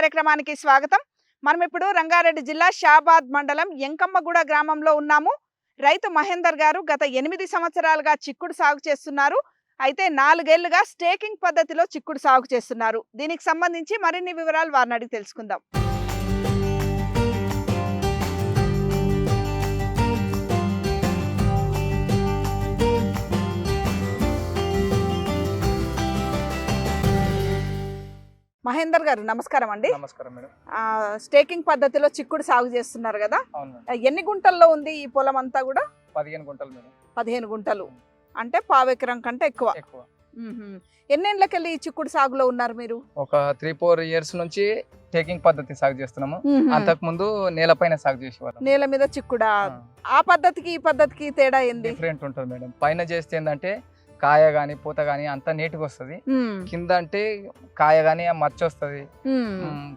కార్యక్రమానికి స్వాగతం. మనం ఇప్పుడు రంగారెడ్డి జిల్లా షాబాద్ మండలం ఎంకమ్మగూడ గ్రామంలో ఉన్నాము. రైతు మహేందర్ గారు గత ఎనిమిది సంవత్సరాలుగా చిక్కుడు సాగు చేస్తున్నారు. అయితే నాలుగేళ్ళుగా స్టేకింగ్ పద్ధతిలో చిక్కుడు సాగు చేస్తున్నారు. దీనికి సంబంధించి మరిన్ని వివరాలు వారిని అడిగి తెలుసుకుందాం. మహేందర్ గారు నమస్కారం అండి. నమస్కారం మేడం. స్టేకింగ్ పద్ధతిలో చిక్కుడు సాగు చేస్తున్నారు కదా. ఎన్ని గుంటల్లో ఉంది ఈ పొలం అంతా కూడా? పదిహేను గుంటలు మేడం. పదిహేను గుంటలు. అంటే పావెకరం కంటే ఎక్కువ. ఎక్కువ. మ్మ్హ్మ్. ఎన్నేళ్ళకెళ్ళి ఈ చిక్కుడు సాగులో ఉన్నారు మీరు? ఒక త్రీ ఫోర్ ఇయర్స్ నుంచి టేకింగ్ పద్ధతి సాగు చేస్తున్నాము. అంతకు ముందు నేలపైన సాగు చేసేవాళ్ళం. నేల మీద చిక్కుడా? ఆ. పద్ధతికి ఈ పద్ధతికి తేడా ఏంది? డిఫరెంట్ ఉంటుంది మేడం. పైన చేస్తే ఏంటంటే కాయ గాని పూత గాని అంతా నీట్గా వస్తుంది. కింద అంటే కాయ గాని మచ్చ వస్తుంది.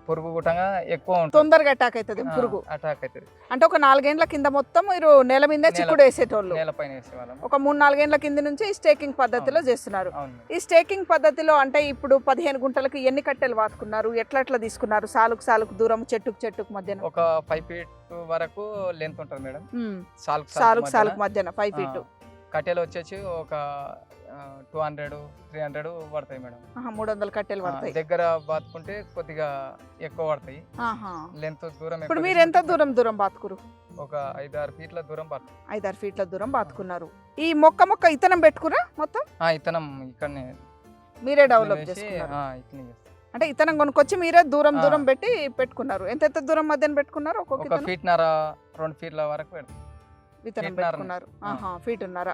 పురుగు గుటంగా ఎక్కువ ఉంటుంది. తొందరగా అటాక్ అవుతుంది పురుగు. అటాక్ అవుతుంది అంటే ఒక నాలుగేండ్ల కింద మొత్తం మీరు నేల మీద చిక్కుడు వేసేటోళ్ళు. నేలపైన వేసేవాళ్ళం. ఒక మూడు నాలుగేండ్ల కింద నుంచి ఈ స్టేకింగ్ పద్ధతిలో. చేస్తున్నారు. ఈ స్టేకింగ్ పద్ధతిలో అంటే ఇప్పుడు పదిహేను గుంటలకు ఎన్ని కట్టెలు వాతుకున్నారు? ఎట్లా ఎట్లా తీసుకున్నారు? సాలుకు సాలుకు దూరం చెట్టుకు చెట్టుకు మధ్యన. ఒక ఫైవ్ ఫీట్ వరకు లెంత్ ఉంటుంది మేడం. సాలుకు సాలుకు మధ్యన. Five feet. కట్టెలు వచ్చేసి ఒక టూ హండ్రెడ్ త్రీ హండ్రెడ్ పడతాయి మేడం. మూడు వందల కట్టెలు పడతాయి. దగ్గర బాతుకుంటే కొద్దిగా ఎక్కువ పడతాయి. లెంత్ దూరం ఇప్పుడు మీరు ఎంత దూరం దూరం బాతుకురు? ఒక ఐదు ఆరు ఫీట్ల దూరం ఐదారు ఫీట్ల దూరం బాతుకున్నారు. ఈ మొక్క మొక్క ఇతనం పెట్టుకురా మొత్తం? ఆ ఇతనం ఇక్కడనే మీరే డెవలప్ చేసుకున్నారు. అంటే ఇతనం కొనుక్కొచ్చి మీరే దూరం. దూరం పెట్టి పెట్టుకున్నారు. ఎంత ఎంత దూరం మధ్యన పెట్టుకున్నారు ఒక్కొక్క ఫీట్ నర రెండు ఫీట్ల వరకు పెడతాం. విత్తనం. పెట్టుకున్నారు. ఫీట్ ఉన్నారా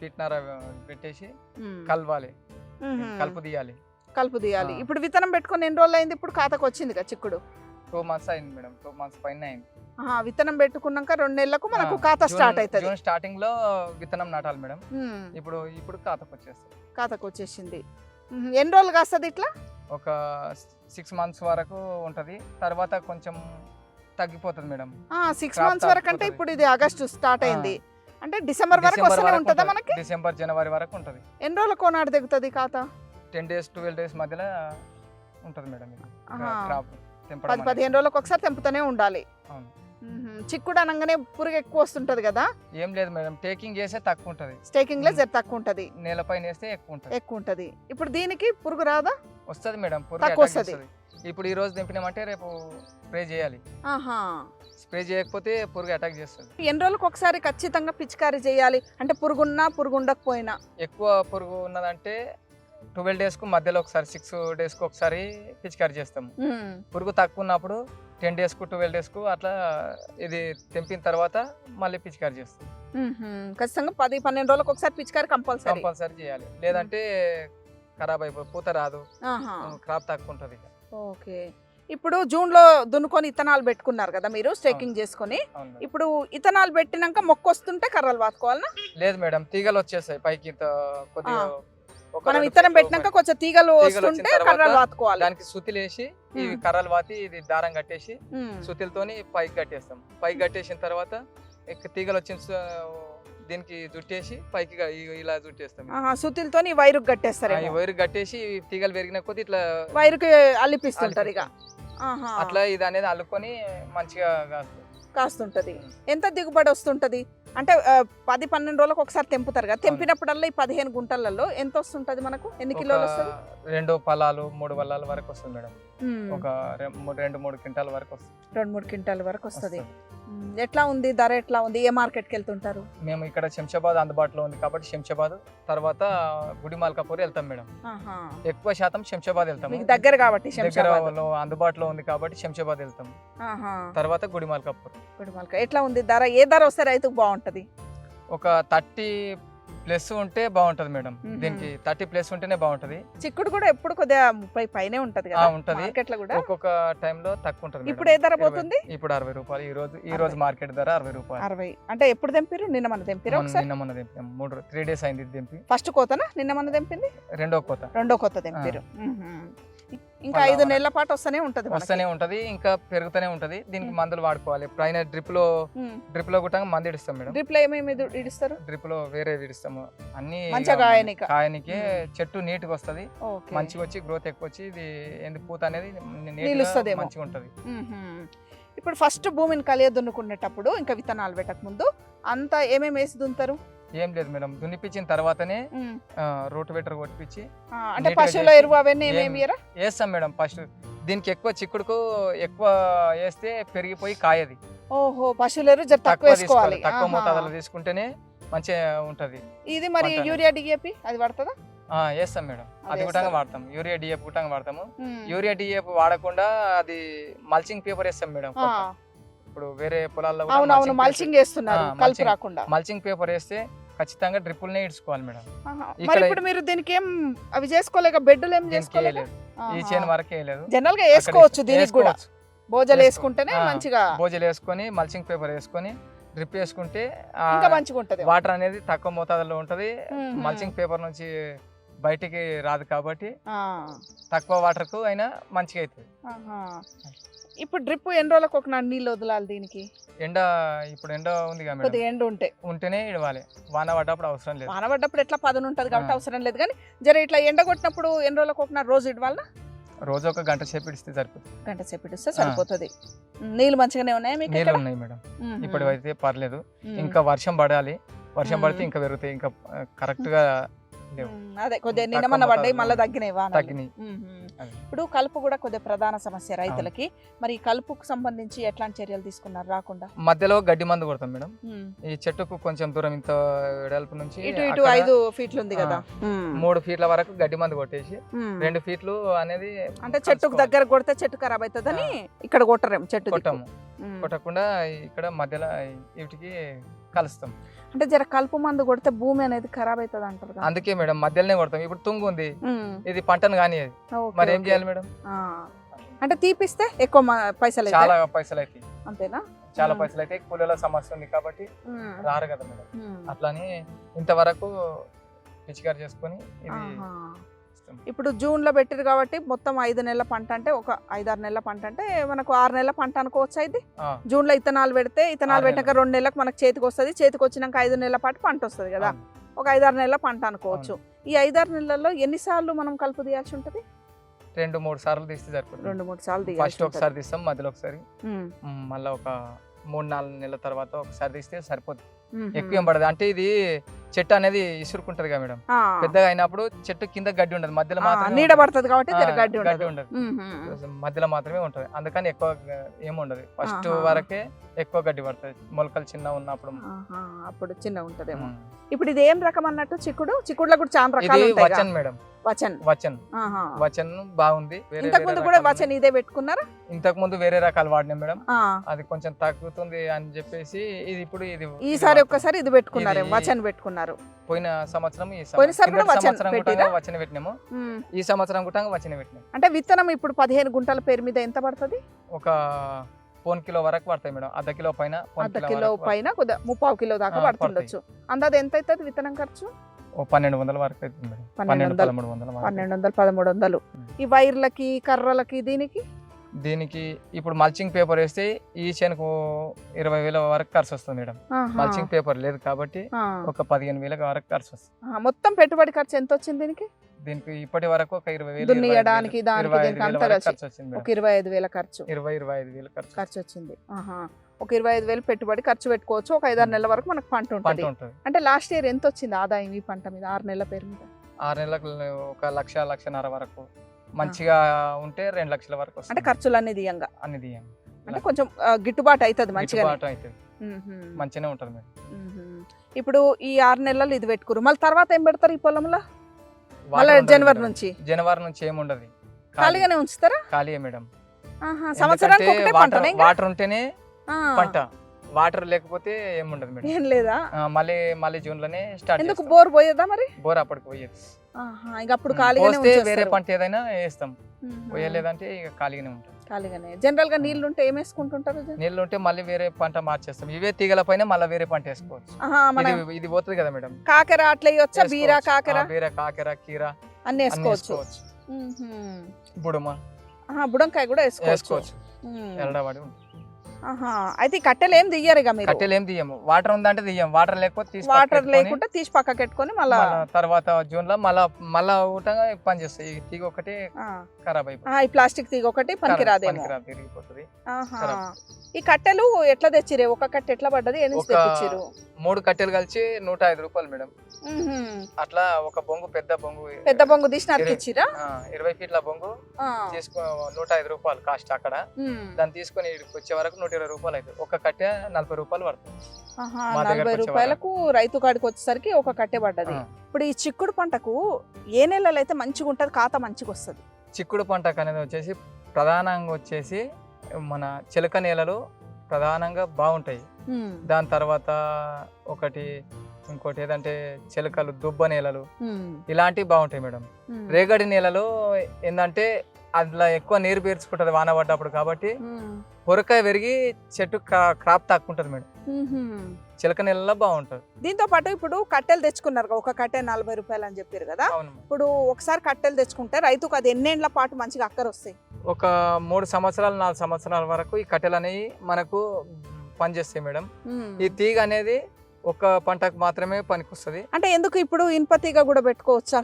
ఫీట్ నర పెట్టేసి కలవాలి. కలుపు తీయాలి. కలుపు తీయాలి. ఇప్పుడు విత్తనం పెట్టుకొని ఎన్ని రోజులు అయింది ఇప్పుడు ఖాతాకు వచ్చింది కదా చిక్కుడు? టూ మంత్స్ అయింది మేడం. టూ మంత్స్ పైన అయింది. ఆహా, విత్తనం పెట్టుకున్నాక రెండు నెలలకు మనకు ఖాతా స్టార్ట్ అవుతుంది జూన్ స్టార్టింగ్లో విత్తనం నాటాలి మేడం. ఇప్పుడు ఇప్పుడు ఖాతాకు వచ్చేస్తుంది. ఖాతాకు వచ్చేసింది. ఎన్ని రోజులు కాస్తుంది ఇట్లా? ఒక సిక్స్ మంత్స్ వరకు ఉంటది. తర్వాత కొంచెం తగ్గిపోతుంది మేడం. సిక్స్ మంత్స్ వరకు అంటే. ఇప్పుడు ఇది ఆగస్టు స్టార్ట్. అయింది. అంటే డిసెంబర్ వరకు వస్తూనే ఉంటుందా. మనకి? డిసెంబర్ జనవరి వరకు ఉంటది. ఎన్ని రోజుల కోనాడు దిగుతుంది ఖాతా? టెన్ డేస్ ట్వెల్వ్ డేస్ మధ్యలో ఉంటది మేడం. క్రాప్ పది పదిహేను రోజులకు ఒకసారి తెంపుతూనే ఉండాలి. చిక్కుడు అనగానే పురుగు ఎక్కువ వస్తుంటది కదా. ఏం లేదు మేడం. టేకింగ్ చేస్తే తక్కువ ఉంటది. స్టేకింగ్లో తక్కువ ఉంటది. నేలపైన వేస్తే ఎక్కువ ఉంటది. ఎక్కువ ఉంటది. ఇప్పుడు దీనికి పురుగు రాదా? వస్తది మేడం. పురుగు తక్కువ వస్తది. ఇప్పుడు ఈ రోజు తెంపినామంటే రేపు స్ప్రే చేయాలి. ఆహా. స్ప్రే చేయకపోతే పురుగు అటాక్ చేస్తుంది. ఎన్ని రోజులకు ఒకసారి ఖచ్చితంగా పిచికారీ చేయాలి? అంటే పురుగున్నా పురుగు ఉండకపోయినా ఎక్కువ పురుగు ఉన్నదంటే ట్వెల్వ్ డేస్కు మధ్యలో ఒకసారి సిక్స్ డేస్కు ఒకసారి పిచికారి చేస్తాము. ఉమ్. పురుగు తక్కువ ఉన్నప్పుడు టెన్ డేస్కు ట్వెల్వ్ డేస్కు అట్లా ఇది తెంపిన తర్వాత మళ్ళీ పిచికారి చేస్తాం. ఖచ్చితంగా పది పన్నెండు రోజులకు ఒకసారి పిచికారీ కంపల్సరీ. కంపల్సరీ చేయాలి. లేదంటే ఖరాబ్ అయిపోయి పూత రాదు. ఆహా. క్రాప్ తక్కువ ఉంటుంది ఓకే. ఇప్పుడు జూన్లో దున్నుకొని ఇత్తనాలు పెట్టుకున్నారు కదా మీరు స్టేకింగ్ చేసుకొని. ఇప్పుడు ఇత్తనాలు పెట్టినాక మొక్క వస్తుంటే కర్రలు వాతుకోవాలనా లేదు మేడం తీగలు వచ్చేస్తాయి పైకి కొద్దిగా మనం ఫీట్లు పెట్టినాక కొంచెం తీగలు వస్తుంటే కర్రలు వాతుకోవాలి. దానికి సుతిలేసి ఇవి ఉమ్. కర్రలు వాతి ఇది దారం కట్టేసి. సుతిలతోని పైకి కట్టేస్తాం. పైకి కట్టేసిన తర్వాత తీగలు వచ్చిన దీనికి జుట్టేసి పైకి ఇలా జుట్టేస్తాం ఈ వైరు కట్టేస్తారు ఈ వైర్ కట్టేసి తీగలు పెరిగిన కొద్ది ఇట్లా వైరుకి అల్లిపిస్తుంటారు ఇక. అట్లా ఇది అనేది అల్లుకొని మంచిగా. కాస్తుంటది. ఎంత దిగుబడి వస్తుంటది? అంటే పది పన్నెండు రోజులకు ఒకసారి తెంపుతారు కదా. తెంపినప్పుడల్లా ఈ పదిహేను గుంటలలో ఎంత వస్తుంటది మనకు? ఎన్ని కిలోలు వస్తుంది? రెండు పలాలు మూడు పలాల వరకు వస్తుంది మేడం. ఒక రెండు మూడు క్వింటాల వరకు వస్తుంది. రెండు మూడు క్వింటాల వరకు వస్తుంది. ఎట్లా ఉంది? ధర ఎట్లా ఉంది? ఏ మార్కెట్కి వెళ్తుంటారు? మేము ఇక్కడ శంషాబాద్ అందుబాటులో ఉంది కాబట్టి శంషాబాద్ తర్వాత గుడి మాల్కాపూర్ వెళ్తాం మేడం. ఎక్కువ శాతం శంషాబాద్ వెళ్తాం దగ్గర కాబట్టి దగ్గరలో అందుబాటులో ఉంది కాబట్టి శంషాబాద్ వెళ్తాం. తర్వాత గుడిమాల్ కపూర్ గుడిమల్క. ఎట్లా ఉంది ధర? ఏ ధర వస్తే రైతుకు బాగుంటది? ఒక థర్టీ ప్లస్ ఉంటే బాగుంటది మేడం. దీనికి థర్టీ ప్లస్ ఉంటేనే బాగుంటది. చిక్కుడు కూడా ఎప్పుడు కొద్దిగా ముప్పై పైనే ఉంటది కదా ఉంటది. మార్కెట్లో కూడా? ఒక్కొక్క టైంలో తక్కువ ఉంటది. ఇప్పుడు ఏ ధర పోతుంది? ఇప్పుడు అరవై రూపాయలు. ఈ రోజు ఈ. రోజు మార్కెట్ ధర అరవై రూపాయలు. అరవై. అంటే ఎప్పుడు తెంపిరు నిన్న మన ఒకసారి? నిన్న మొన్న తెంపాం. మూడు త్రీ డేస్ అయింది ఇది తెంపి. ఫస్ట్ కోతనా? నిన్న మన తెంపింది? రెండో కోత. రెండో కొత్త తెంపిరు మ్మ్. ఇంకా ఐదు నెలల పాటు వస్తూనే ఉంటది. వస్తూనే ఉంటది ఇంకా పెరుగుతూనే ఉంటది దీనికి. మందులు వాడుకోవాలి పైన డ్రిప్లో. డ్రిప్లో కూడా మందు ఇడిస్తాం మేడం డ్రిప్లో ఏమేమి ఇడు- ఇడుస్తారు డ్రిప్లో వేరే విడిస్తాము అన్ని కాయనిక. చెట్టు నీట్గా వస్తది మంచిగా వచ్చి గ్రోత్ ఎక్కువ వచ్చి ఇది ఎందుకు పూత అనేది. మంచిగా ఉంటది. ఇప్పుడు ఫస్ట్ భూమిని కలియ దున్నుకునేటప్పుడు ఇంకా విత్తనాలు పెట్టక ముందు అంతా ఏమేమి వేసి దున్నుతారు ఏం లేదు మేడం. దున్నిపించిన తర్వాతనే మ్మ్. రోట్ వెటర్ కొట్టిపించి అంటే పశువుల ఎరువు అవన్నీ ఏమేమి? వేస్తాం మేడం ఫస్ట్ దీనికి ఎక్కువ చిక్కుడుకు ఎక్కువ వేస్తే పెరిగిపోయి కాయది. ఓహో పశువుల ఎరువు తక్కువ తక్కువ వేసుకోవాలి. మోతాదులో తీసుకుంటేనే మంచిగా ఉంటది. ఇది మరి. Urea DAP? అది పడుతుందా ఆ, వేస్తాం మేడం. అది కూడా. వాడతాం. యూరియా డిఎఫ్ కూడా వాడతాము. యూరియా డిఎఫ్ వాడకుండా అది మల్చింగ్ పేపర్ వేస్తాం మేడం ఇప్పుడు వేరే పొలాల్లో అవునవును మల్చింగ్ వేస్తున్నారు కలుపు. రాకుండా. మల్చింగ్ పేపర్ వేస్తే ఖచ్చితంగా డ్రిప్పుల్నే ఇడ్చుకోవాలి మేడం. మరి ఇప్పుడు మీరు దీనికి ఏం అవి చేసుకోలేక బెడ్లు ఏం చేసుకోలేదు ఈ చేను వరకు వేయలేదు. జనరల్గా వేసుకోవచ్చు దీనికి కూడా. భోజలు వేసుకో- వేసుకుంటేనే మంచిగా బోజలు వేసుకొని మల్చింగ్ పేపర్ వేసుకొని డ్రిప్ వేసుకుంటే ఇంకా మంచిగా ఉంటది. వాటర్ అనేది తక్కువ మోతాదులో ఉంటది. మల్చింగ్ పేపర్ నుంచి బయటికి రాదు కాబట్టి తక్కువ వాటర్కు అయినా మంచిగా అవుతుంది. ఇప్పుడు డ్రిప్ ఎన్ని రోజులకు ఒక నీళ్ళు వదలాలి దీనికి? ఎండ ఇప్పుడు ఎండ ఉంది కదా మేడం. కొద్దిగా ఎండ ఉంటే. ఉంటేనే ఇడవాలి. వాన పడ్డప్పుడు అవసరం లేదు. వానబడ్డప్పుడు ఎట్లా పదన ఉంటది కాబట్టి ఆ. అవసరం లేదు. కానీ జర ఇట్లా ఎండ కొట్టినప్పుడు ఎన్ని రోజులకు ఒక రోజు ఇవ్వాలనా రోజు ఒక గంట సేపు ఇడిస్తే సరిపోతుంది. గంట సేపు ఇస్తే సరిపోతుంది. నీళ్ళు మంచిగానే ఉన్నాయా మీకు నీళ్ళు ఇక్కడ? ఉన్నాయి మేడం. మ్మ్. ఇప్పటివైతే పర్లేదు. మ్మ్. ఇంకా వర్షం పడాలి. వర్షం పడితే. ఇంకా పెరుగుతాయి. ఇంకా కరెక్ట్గా. అదే కొద్దిగా నిన్న తక్కువ మొన్న పడ్డాయి మళ్ళీ తగ్గినాయి. తగ్గినాయి. ఇప్పుడు కలుపు కూడా కొద్దిగా ప్రధాన సమస్య రైతులకి మరి కలుపుకు సంబంధించి ఎట్లాంటి చర్యలు తీసుకున్నారు రాకుండా మధ్యలో గడ్డి మందు కొడతాం మేడం. ఈ చెట్టుకు కొంచెం దూరం ఇంత వెడల్పు నుంచి ఇటు ఇటు ఐదు ఫీట్లు ఉంది కదా మూడు ఫీట్ల వరకు గడ్డి మందు కొట్టేసి. రెండు ఫీట్లు అనేది అంటే చెట్టుకు. దగ్గర కొడితే చెట్టు ఖరాబ్ అవుతుందని ఇక్కడ కొట్టరేం చెట్టు. కొట్టాము. కొట్టకుండా ఇక్కడ మధ్యలో వీటికి కలుస్తాం అంటే జర కలుపు మందు కొడితే భూమి అనేది ఖరాబ్ అవుతుంది అంటారు. అందుకే మేడం మధ్యలోనే కొడతాం ఇప్పుడు తుంగు ఉంది. ఇది పంటను కానీ మరి ఏం. చేయాలి మేడం. అంటే తీపిస్తే ఎక్కువ పైసలు? చాలా పైసలు అవుతాయి అంతేనా చాలా. పైసలు అయితే కూలీల సమస్య ఉంది కాబట్టి. రారు కదా మేడం. అట్లాని ఇంతవరకు పిచికారి చేసుకొని ఇది ఇప్పుడు జూన్లో పెట్టిరు కాబట్టి మొత్తం ఐదు నెలల పంట అంటే ఒక ఐదారు నెలల పంట అంటే మనకు ఆరు నెలల పంట అనుకోవచ్చు అయితే ఆ, జూన్లో ఇత్తనాలు పెడితే ఇత్తనాలు పెట్టాక రెండు నెలలకు మనకు చేతికి వస్తుంది. చేతికి వచ్చినాక ఐదు నెలల పాటు పంట వస్తుంది కదా. ఒక ఐదారు నెలల పంట అనుకోవచ్చు. ఈ ఐదారు నెలల్లో ఎన్నిసార్లు మనం కలుపు తీయాల్సి ఉంటుంది? రెండు మూడు సార్లు తీస్తే సరిపోతుంది. రెండు మూడు సార్లు ఫస్ట్ ఒకసారి తీస్తాం మధ్యలో ఒకసారి. మళ్ళీ ఒక మూడు నాలుగు నెలల తర్వాత ఒకసారి తీస్తే సరిపోతుంది. ఎక్కువ ఏం పడదు. అంటే ఇది చెట్టు అనేది ఇసురుకుంటది కదా మేడం పెద్దగా అయినప్పుడు చెట్టు కింద గడ్డి ఉండదు మధ్యలో ఆ, మాత్రమే నీడ. పడుతుంది కాబట్టి గడ్డి గడ్డి ఉండదు. మధ్యలో మాత్రమే ఉంటది. అందుకని ఎక్కువ ఏమి ఉండదు. ఫస్ట్. వరకే ఎక్కువ గడ్డి పడుతుంది. మొలకలు చిన్న ఉన్నప్పుడు. అప్పుడు చిన్న ఉంటదేమో. ఇప్పుడు ఇది ఏం రకం అన్నట్టు? చిక్కుడు? చిక్కుడులో కూడా చాలా రకాలు వచన్ మేడం. వచన్. వచన్. వచన్ బాగుంది. ఇంతకు ముందు కూడా వచన్ ఇదే పెట్టుకున్నారా. ఇంతకు ముందు వేరే రకాలు వాడినాం మేడం. అది కొంచెం తగ్గుతుంది అని చెప్పేసి ఇది ఇప్పుడు ఇది ఈసారి. ఒక్కసారి ఇది పెట్టుకున్నారు? వచన్ పెట్టుకున్నారు? పోయిన సంవత్సరం ఈ? వచన పెట్టినాము. ఈ సంవత్సరం కూడా వచన పెట్టినాం. అంటే విత్తనం ఇప్పుడు పదిహేను గుంటల పేరు మీద ఎంత పడుతుంది? ఒక పోన్ కిలో వరకు పడతాయి మేడం. అర్ధ కిలో పైన అర్ధ కిలో పైన ముప్పావు కిలో దాకా పడుతుండొచ్చు. అందాది ఎంత అవుతుంది విత్తనం ఖర్చు? పన్నెండు వందల వరకు అవుతుంది పన్నెండు వందలు. పదమూడు వందల. ఈ వైర్లకి కర్రలకి దీనికి? దీనికి ఇప్పుడు మల్చింగ్ పేపర్ వేస్తే ఈ చేనుకు ఇరవై వేల వరకు ఖర్చు వస్తుంది మేడం. మల్చింగ్ పేపర్ లేదు కాబట్టి. ఒక పదిహేను వేల వరకు ఖర్చు వస్తుంది. మొత్తం పెట్టుబడి ఖర్చు ఎంత వచ్చింది దీనికి? దీనికి ఇప్పటి వరకు ఒక ఇరవై వేలు దున్నియడానికి వేలు, దానికి ఇరవై ఐదు వేల ఖర్చు ఇరవై ఐదు వేల ఖర్చు. ఇరవై ఇరవై ఐదు వేలు ఖర్చు ఖర్చు వచ్చింది. ఒక ఇరవై ఐదు వేలు పెట్టుబడి ఖర్చు పెట్టుకోవచ్చు. ఒక ఐదారు. నెలల వరకు మనకు పంట ఉంటుంది. అంటే లాస్ట్ ఇయర్ ఎంత వచ్చింది ఆదాయం ఈ పంట మీద? ఆరు నెలల పేరు మీద? ఆరు నెలలకు ఒక లక్ష లక్షన్నర వరకు. మంచిగా ఉంటే రెండు లక్షల వరకు అంటే వస్తుంది. ఖర్చులన్నీ దియంగా అన్ని తీయండి అంటే కొంచెం గిట్టుబాటు అవుతుంది మంచిగా గిట్టుబాటు అవుతుంది మంచిగానే ఉంటుంది మేడం ఇప్పుడు ఈ ఆరు నెలలు ఇది పెట్టుకురు మళ్ళీ తర్వాత ఏం పెడతారు ఈ పొలంలో? మళ్ళీ జనవరి. నుంచి? జనవరి నుంచి ఏముండదు. ఖాళీగానే ఉంచుతారా? ఖాళీయే మేడం. సంవత్సరానికి వాటర్ ఉంటేనే పంట. వాటర్ లేకపోతే ఏముండదు మేడం. ఏం లేదా? మళ్ళీ మళ్ళీ జూన్లోనే స్టార్ట్ ఎందుకు. బోర్ పోయేదా మరి? బోర్ అప్పటికి పోయేది. ఇంక అప్పుడు ఖాళీగానే వేరే. పంట ఏదైనా వేస్తాం. పోయలేదంటే ఇక ఖాళీగానే ఉంటుంది ఖాళీగానే. జనరల్గా నీళ్ళు ఉంటే ఏం వేసుకుంటుంటారు నీళ్ళు ఉంటే మళ్ళీ వేరే పంట మార్చేస్తాం. ఇవే తీగల పైన మళ్ళీ వేరే పంట వేసుకోవచ్చు. ఇది పోతుంది కదా మేడం. కాకర అట్లా వేయొచ్చా? బీరా. కాకర? బీర కాకర కీర అన్ని వేసుకోవచ్చు. వేసుకోవచ్చు. ఉహుం. ఇప్పుడు మా ఆహా, బుడంకాయ కూడా వేసుకోవచ్చు. ఎల్లడవాడి ఉంటుంది. అయితే కట్టెలు ఏం దియ్యరు ఇక మీరు? కట్టెలు ఏం తీయము. వాటర్ ఉందంటే తీయం. వాటర్ లేకపోతే తీసి వాటర్ లేకుండా తీసి పక్కకి పెట్టుకొని మళ్ళా తర్వాత జూన్లో మళ్ళా మళ్ళా ఊటంగా పని చేస్తాయి. ఈ తీగ ఒకటి. ఖరాబ్ అయిపోతుంది. ఈ ప్లాస్టిక్ తీగ ఒకటి పనికిరాదేమో. పనికిరాదు, తిరిగిపోతుంది. ఈ కట్టెలు ఎట్లా తెచ్చిరే ఒక కట్టె ఎట్లా పడ్డది? ఎన్ని తెప్పించారు మూడు కట్టెలు కలిసి నూట ఐదు రూపాయలు మేడం. అట్లా ఒక బొంగు పెద్ద బొంగు. పెద్ద బొంగు తీసి ఆ, ఇరవై ఫీట్ల బొంగు. తీసుకో నూట ఐదు రూపాయలు కాస్ట్ అక్కడ. దాన్ని తీసుకొని వచ్చే వరకు నూట ఇరవై రూపాయలు అవుతుంది ఒక కట్టె నలభై రూపాయలు పడుతుంది. నలభై రూపాయలకు రైతు కాడికి వచ్చేసరికి ఒక కట్టె పడ్డది. ఇప్పుడు ఈ చిక్కుడు పంటకు ఏ నెలలో అయితే మంచిగా ఉంటది ఖాతా మంచిగా వస్తుంది? చిక్కుడు పంటకు అనేది వచ్చేసి ప్రధానంగా వచ్చేసి మన చిలక నేలలు ప్రధానంగా బాగుంటాయి. దాని తర్వాత ఒకటి ఇంకోటి ఏదంటే చిలకలు దుబ్బ నేలలు ఇలాంటివి బాగుంటాయి మేడం. రేగడి నేలలు ఏంటంటే అందులో ఎక్కువ నీరు పీల్చుకుంటుంది వాన పడ్డప్పుడు కాబట్టి పొరకాయ పెరిగి చెట్టు క్రాప్ తక్కువ ఉంటుంది మేడం చిలక నేలలో బాగుంటుంది. దీంతో పాటు ఇప్పుడు కట్టెలు తెచ్చుకున్నారు ఒక కట్టె నలభై రూపాయలు అని చెప్పారు కదా. ఇప్పుడు ఒకసారి కట్టెలు తెచ్చుకుంటే రైతుకు అది ఎన్నేళ్ళ పాటు మంచిగా అక్కర వస్తాయి? ఒక మూడు సంవత్సరాలు నాలుగు సంవత్సరాల వరకు ఈ కట్టెలు అనేవి మనకు పనిచేస్తాయి మేడం. ఈ తీగ అనేది ఒక పంటకు మాత్రమే పనికొస్తుంది. అంటే ఎందుకు ఇప్పుడు ఇనుప తీగ కూడా పెట్టుకోవచ్చా?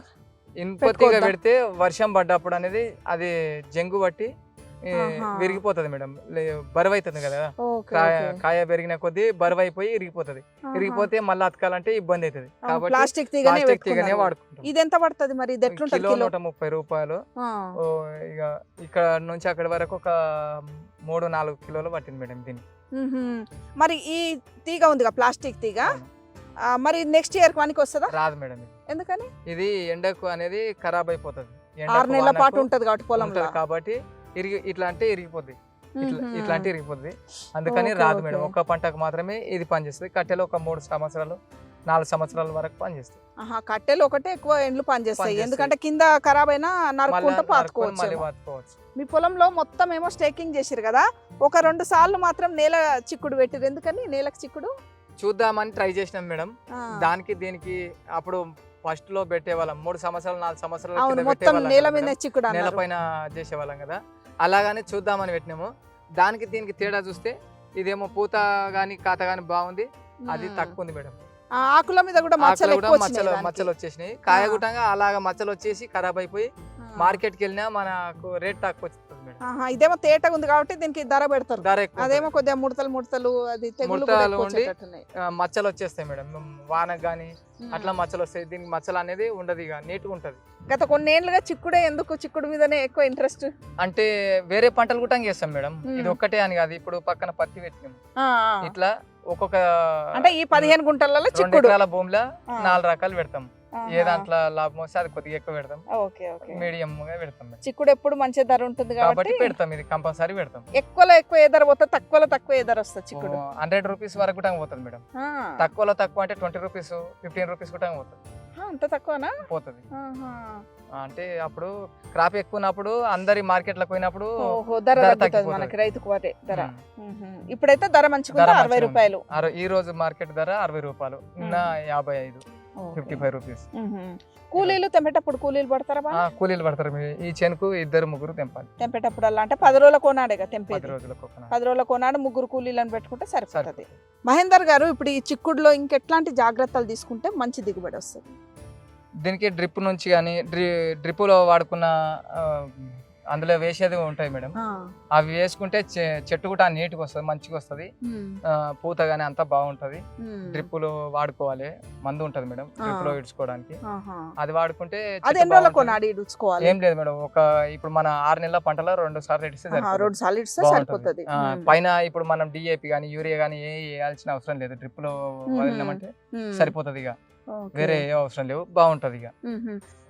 ఇనుప తీగ పెట్టుకోవద్దా? పెడితే వర్షం పడ్డప్పుడు అనేది అది జంగు ఆహా. విరిగిపోతుంది మేడం. బరువు అవుతుంది కదా. కాయ కాయ పెరిగిన కొద్దీ బరువు అయిపోయి ఇరిగిపోతుంది ఇరిగిపోతే మళ్ళీ అతకాలంటే ఇబ్బంది అవుతుంది కాబట్టి ప్లాస్టిక్ తీగనే. వాడుకుంటాం. ఇది ఎంత పడుతుంది మరి? ఇది ఎట్లుంటది కిలో నూట ముప్పై రూపాయలు. ఇక ఇక్కడ నుంచి అక్కడి వరకు ఒక మూడు నాలుగు కిలోలు పట్టింది మేడం మ్మ్హ్మ్. మరి ఈ తీగ ఉందిగా ప్లాస్టిక్ తీగ? మరి నెక్స్ట్ ఇయర్ మనకి వస్తుందా? రాదు మేడం. ఎందుకని? ఇది ఎండకు అనేది ఖరాబ్ అయిపోతుంది. ఆరు నెలల పాటు ఉంటది కాబట్టి ఉంటది కాబట్టి ఇరిగి ఇట్లా అంటే ఇరిగిపోద్ది. ఇట్లా మ్మ్హ్మ్. ఇట్లా అంటే ఇరిగిపోద్ది. అందుకని రాదు. మేడం. ఒక్క పంటకు మాత్రమే ఇది పనిచేస్తుంది. కట్టెలు ఒక మూడు సంవత్సరాలు నాలుగు సంవత్సరాల వరకు పనిచేస్తాయి ఆహా, కట్టెలు ఒకటే ఎక్కువ ఎండ్లు పనిచేస్తాయి. ఎందుకంటే కింద ఖరాబ్ అయినా పాతుకోవచ్చు. పాతుకోవచ్చు. మీ పొలంలో మొత్తం ఏమో స్టేకింగ్ చేసిరు కదా? ఒక రెండు సార్లు మాత్రం నేల చిక్కుడు పెట్టిరు ఎందుకని? నేలకు చిక్కుడు? చూద్దామని ట్రై చేసినాం మేడం. దానికి దీనికి అప్పుడు ఫస్ట్లో పెట్టేవాళ్ళం మూడు సంవత్సరాలు నాలుగు సంవత్సరాల మొత్తం నేల మీద నేల పైన చేసేవాళ్ళం కదా. అలాగని చూద్దామని పెట్టినాము. దానికి దీనికి తేడా చూస్తే ఇదేమో పూత గాని కాత గాని బాగుంది. అది. తక్కువ ఉంది మేడం. ఆకుల మీద కూడా మచ్చలు మచ్చలు. వచ్చేసినాయి. కాయగుటంగా అలాగ మచ్చలు వచ్చేసి ఖరాబ్ అయిపోయి. మార్కెట్కి వెళ్ళినా మనకు రేట్ తక్కువ వస్తుంది మేడం. ఆహా, ఇదేమో తేటగా ఉంది కాబట్టి దీనికి ధర పెడతారు. ధర ఎక్కువ అదేమో కొద్దిగా ముడతలు ముడతలు అది తెగులు కూడా ముడతలు ఎక్కువ ఉండి, వచ్చేటట్టున్నాయి. ఆ, మచ్చలు వచ్చేస్తాయి మేడం. వానకు కానీ. అట్లా మచ్చలు వస్తాయి. దీనికి మచ్చలు అనేది ఉండదు ఇక నీట్గా ఉంటది. గత కొన్నేళ్ళుగా చిక్కుడే ఎందుకు? చిక్కుడు మీదనే ఎక్కువ ఇంట్రెస్ట్? అంటే వేరే పంటలు కూడా చేస్తాం మేడం. మ్మ్. ఇది ఒక్కటే అని కాదు ఇప్పుడు పక్కన పత్తి పెట్టినాం. ఇట్లా ఒక్కొక్క అంటే ఈ పదిహేను గుంటలలో రెండు చిక్కుడు. ఎకరాల భూమిలో ఆ. నాలుగు రకాలు పెడతాం. ఏ దాంట్లో లాభం వస్తే అది కొద్దిగా ఎక్కువ పెడతాం. Okay okay. మీడియం గా పెడతాం. చిక్కుడు ఎప్పుడు మంచి ధర ఉంటుంది కాబట్టి పెడతాం ఇది కంపల్సరీ పెడతాం. ఎక్కువలో ఎక్కువ ఏ ధర పోతుంది తక్కువలో తక్కువ ఏ ధర వస్తుంది చిక్కుడు? హండ్రెడ్ రూపీస్ వరకు కూడా పోతుంది మేడం. తక్కువలో తక్కువ అంటే ట్వంటీ రూపీస్ ఫిఫ్టీన్ రూపీస్ కూడా పోతుంది. అంత తక్కువనా? పోతుంది. అంటే అప్పుడు క్రాప్ ఎక్కువ ఉన్నప్పుడు అందరి మార్కెట్లకు పోయినప్పుడు ధర. మనకి రైతుకు ధర. ఇప్పుడైతే ధర మంచిగా అరవై. రూపాయలు. ఈ రోజు మార్కెట్ ధర అరవై రూపాయలు. నిన్న యాభై ఐదు. Fifty five rupees. కూలీలు తెంపేటప్పుడు కూలీలు పడతారా కూలీలు పడతారు. ఈ చెనుకు ఇద్దరు ముగ్గురు తెంపాలి. తెంపేటప్పుడు అలా అంటే పది రోజుల కోనాడేగా పది రోజులకు ఒక నాడు. పది రోజుల కోనాడు ముగ్గురు కూలీలను పెట్టుకుంటే సరిపోతుంది. మహేందర్ గారు ఇప్పుడు ఈ చిక్కుడులో ఇంకెట్లాంటి జాగ్రత్తలు తీసుకుంటే మంచి దిగుబడి వస్తుంది? దీనికి డ్రిప్ నుంచి కానీ డ్రి డ్రిప్పులో వాడుకున్న అందులో వేసేది ఉంటాయి మేడం. అవి వేసుకుంటే చెట్టు కూడా నీట్గా వస్తుంది మంచిగా వస్తుంది. పూత కానీ అంతా బాగుంటది. డ్రిప్పులు వాడుకోవాలి మందు ఉంటది మేడం ఆ. డ్రిప్లో ఇడ్చుకోవడానికి అది వాడుకుంటే ఏం లేదు మేడం ఒక ఇప్పుడు మన ఆరు నెలల పంటలో రెండు సార్లు ఇడిస్తే సరిపోతుంది. రోడ్ పైన ఇప్పుడు మనం డిఏపి కానీ యూరియా కానీ ఏ వేయాల్సిన అవసరం లేదు. డ్రిప్లో. వదిలినామంటే. సరిపోతుంది ఇక. వేరే ఏ అవసరం లేవు బాగుంటది ఇక.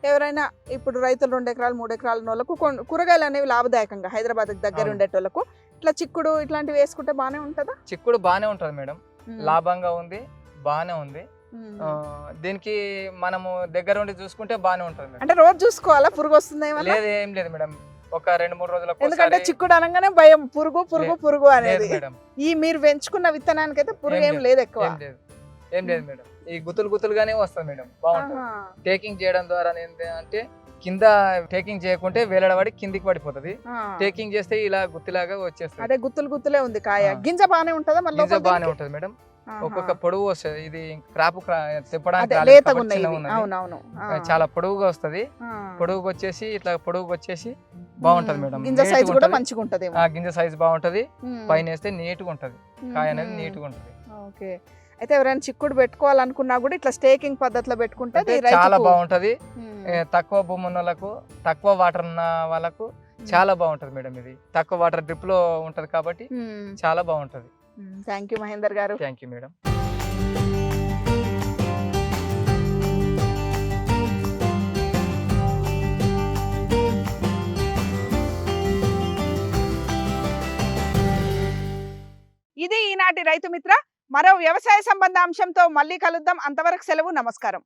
ఎవరైనా ఇప్పుడు రైతులు రెండు ఎకరాలు మూడు ఎకరాల వాళ్ళకు కూరగాయలు అనేవి లాభదాయకంగా హైదరాబాద్ దగ్గర. ఉండేటోళ్ళకు ఇట్లా చిక్కుడు ఇట్లాంటివి వేసుకుంటే బానే ఉంటుందా? చిక్కుడు బాగానే ఉంటది మేడం. లాభంగా ఉంది బాగానే ఉంది. దీనికి మనము దగ్గర ఉండి చూసుకుంటే బాగానే ఉంటది అంటే రోజు చూసుకోవాలా? పురుగు వస్తుంది లేదు ఏం లేదు మేడం. ఒక రెండు మూడు రోజులకు ఎందుకంటే చిక్కుడు అనగానే భయం. పురుగు పురుగు పురుగు అనేది. మేడం. ఈ మీరు పెంచుకున్న విత్తనానికైతే పురుగు ఏం లేదు ఎక్కువ. ఏం లేదు మేడం. ఈ గుత్తులు గుత్తులుగానే వస్తుంది మేడం. బాగుంటుంది. టేకింగ్ చేయడం ద్వారా ఏంటి అంటే కింద టేకింగ్ చేయకుంటే వేలడబడి కిందికి పడిపోతుంది. టేకింగ్ చేస్తే ఇలా గుత్తిలాగా వచ్చేస్తుంది. అదే గుత్తులు గుత్తులే ఉంది కాయ. గింజ బానే ఉంటుందా మళ్ళీ గింజ బాగానే? ఉంటుంది మేడం. ఒక్కొక్క పొడవు వస్తుంది. ఇది క్రాప్ తిప్పడానికి. చాలా పొడవుగా వస్తది. ఆ. పొడవుగా వచ్చేసి ఇట్లా పొడవుగా వచ్చేసి బాగుంటది. మేడం. గింజ సైజ్ కూడా. మంచిగా ఉంటది గింజ సైజ్ బాగుంటది. పైన వేస్తే నీట్గా ఉంటది. కాయ అనేది నీట్గా ఉంటది. ఓకే. అయితే ఎవరైనా చిక్కుడు పెట్టుకోవాలనుకున్నా కూడా ఇట్లా స్టేకింగ్ పద్ధతిలో పెట్టుకుంటే చాలా బాగుంటది. తక్కువ భూమి ఉన్న వాళ్ళకు తక్కువ వాటర్ ఉన్న వాళ్ళకు చాలా బాగుంటది మేడం ఇది. తక్కువ వాటర్ డ్రిప్లో ఉంటది కాబట్టి. చాలా బాగుంటది. Thank you Mahender garu. Thank you madam. ఇది ఈనాటి రైతు మిత్ర మరో వ్యవసాయ సంబంధ అంశంతో మళ్ళీ కలుద్దాం. అంతవరకు సెలవు నమస్కారం.